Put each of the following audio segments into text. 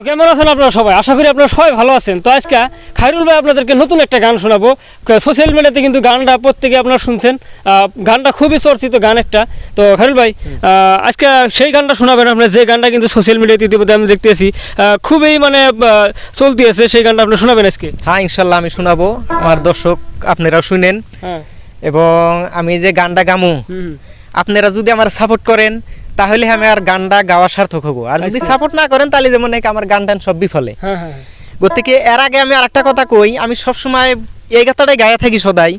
কেমন আছেন আপনারা সবাই? আশা করি আপনারা সবাই ভালো আছেন। তো আজকে খাইরুল ভাই আপনাদেরকে নতুন একটা গান শোনাবো। সোশ্যাল মিডিয়াতে কিন্তু গানটা প্রত্যেকে আপনারা শুনছেন। গানটা খুবই চর্চিত গান একটা। তো খাইরুল ভাই আজকে সেই গানটা শোনাবেন আপনার যে গানটা কিন্তু সোশ্যাল মিডিয়াতে ইতিমধ্যে আমি দেখতেছি খুবই মানে চলতি আছে। সেই গানটা আপনি শোনাবেন আজকে। হ্যাঁ ইনশাল্লাহ আমি শোনাবো। আমার দর্শক আপনারাও শুনেন। হ্যাঁ। এবং আমি যে গানটা গামু আপনারা যদি আমার সাপোর্ট করেন তাহলে আমি আর গানটা গাওয়া সার্থক হব। আর যদি আচ্ছা। সাপোর্ট না করেন তাহলে যেমন আমার গান টান সব বিফলে। হ্যাঁ হ্যাঁ। গতিকে এর আগে আমি আর একটা কথা কই আমি সবসময় এই কথাটাই গায়ে থাকি সদাই।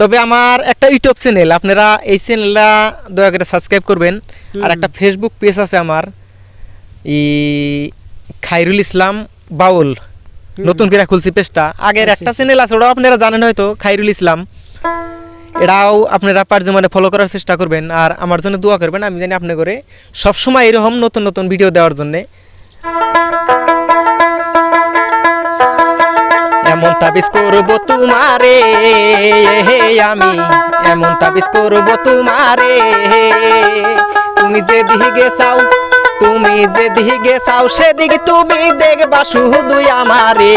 তবে আমার একটা ইউটিউব চ্যানেল আপনারা এই চ্যানেলটা দয়া করে সাবস্ক্রাইব করবেন। আর একটা ফেসবুক পেজ আছে আমার ই খাইরুল ইসলাম বাউল। নতুন করে খুলছি পেজটা আগের আচ্ছা, একটা আচ্ছা। চ্যানেল আছে ওটাও আপনারা জানেন হয়তো খাইরুল ইসলাম। এটাও আপনারা পারজে মানে ফলো করার চেষ্টা করবেন আর আমার জন্য দোয়া করবেন, আমি জানি আপনি করে সবসময় এরকম নতুন নতুন ভিডিও দেওয়ার জন্যে। এমন তাবিজ করব তোমারে, আমি এমন তাবিজ করব তোমারে। তুমি যে দিকে চাও তুমি যে দিকে চাও সেদিকে তুমি দেখবা শুধুই আমারে।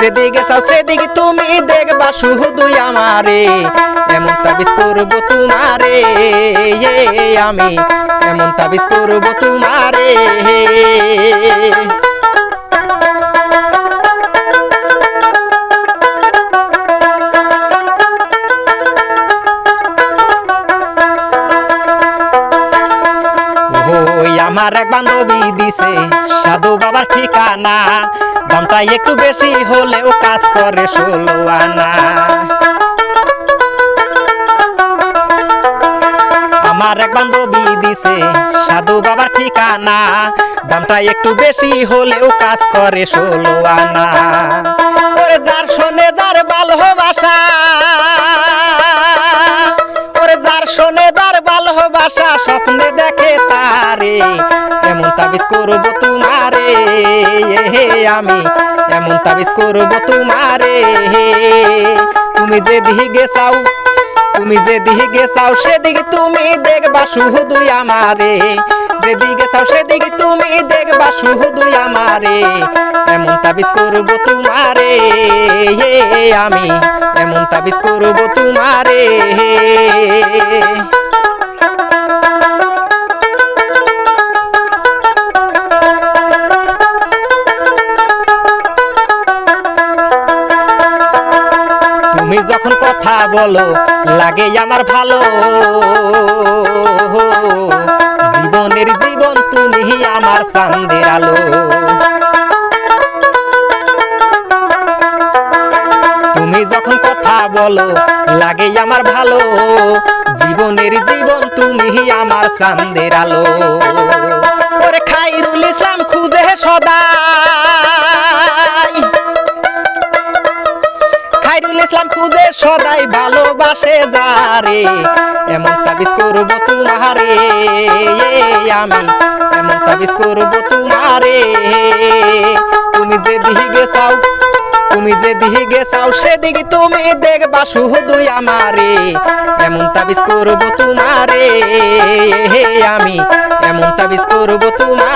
যেদিকে চাও সেদিকে তুমি দেখবা শুধুই আমারে। এমন তাবিজ করব তোমারে আমি। এমন তাবিজ করব তোমারে। আমার এক বান্ধবী দিছে। সাধু বাবার ঠিকানা, দামটা একটু বেশি হলেও কাজ করে ষোলো আনা। আমার এক বান্ধবী দিছে, সাধু বাবার ঠিকানা, দামটা একটু বেশি হলেও কাজ করে ষোলো আনা। ওরে যার শোনে যার ভালোবাসা, ওরে যার শোনে যার ভালোবাসা, স্বপ্নে দেখে তারে। তাবিজ করব তোমারে আমি। এমন তাবিজ করব তোমারে, তুমি যে দিকে চাও, তুমি যে দিকে চাও, সেদিকে তুমি দেখবা শুধুই আমারে। যেদিকে চাও, সেদিকে তুমি দেখবা শুধুই আমারে। এমন তাবিজ করব তোমারে আমি। এমন তাবিজ করব তোমারে তুমি যখন কথা বলো, লাগে আমার ভালো। জীবনের জীবন তুমি আমার চান্দের আলো। তুমি যখন কথা বলো, লাগে আমার ভালো। জীবনের জীবন তুমি আমার চান্দের আলো। ওরে খাইরুল ইসলাম, খুঁজে সদাই সদাই ভালোবাসে যারে এমন তাবিজ করব তোমারে, আমি এমন তাবিজ করব তোমারে। তুমি যে দিকে চাও, তুমি যে দিকে চাও, সেদিকে তুমি দেখবা শুধুই আমারে। এমন তাবিজ করব তোমারে, আমি এমন তাবিজ করব তোমারে।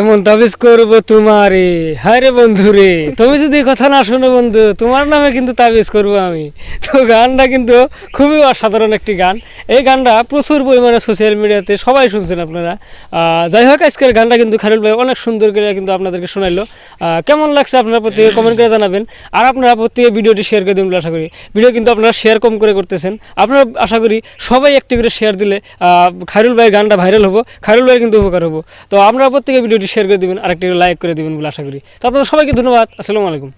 এমন তাবিজ করব তোমারে। হায় রে বন্ধু রে তুমি যদি কথা না শোনো বন্ধু তোমার নামে কিন্তু তাবিজ করব আমি। তো গানটা কিন্তু খুবই অসাধারণ একটি গান। এই গানটা প্রচুর পরিমাণে সোশ্যাল মিডিয়াতে সবাই শুনছেন আপনারা। যাই হোক আজকের গানটা কিন্তু খারুল ভাই অনেক সুন্দর করে কিন্তু আপনাদেরকে শোনাইলো। কেমন লাগছে আপনারা প্রত্যেকে কমেন্ট করে জানাবেন। আর আপনারা প্রত্যেকে ভিডিওটি শেয়ার করে দেবেন বলে আশা করি। ভিডিও কিন্তু আপনারা শেয়ার কম করে করতেছেন। আপনারা আশা করি সবাই একটি করে শেয়ার দিলে আহ, খায়রুল ভাইয়ের গানটা ভাইরাল হব খারুল ভাইয়ের কিন্তু উপকার হব। তো আপনারা প্রত্যেকে ভিডিওটি শেয়ার করে দেবেন, আরেকটি লাইক করে দেবেন বলে আশা করি। তো আপনাদের সবাইকে ধন্যবাদ, আসসালামু আলাইকুম।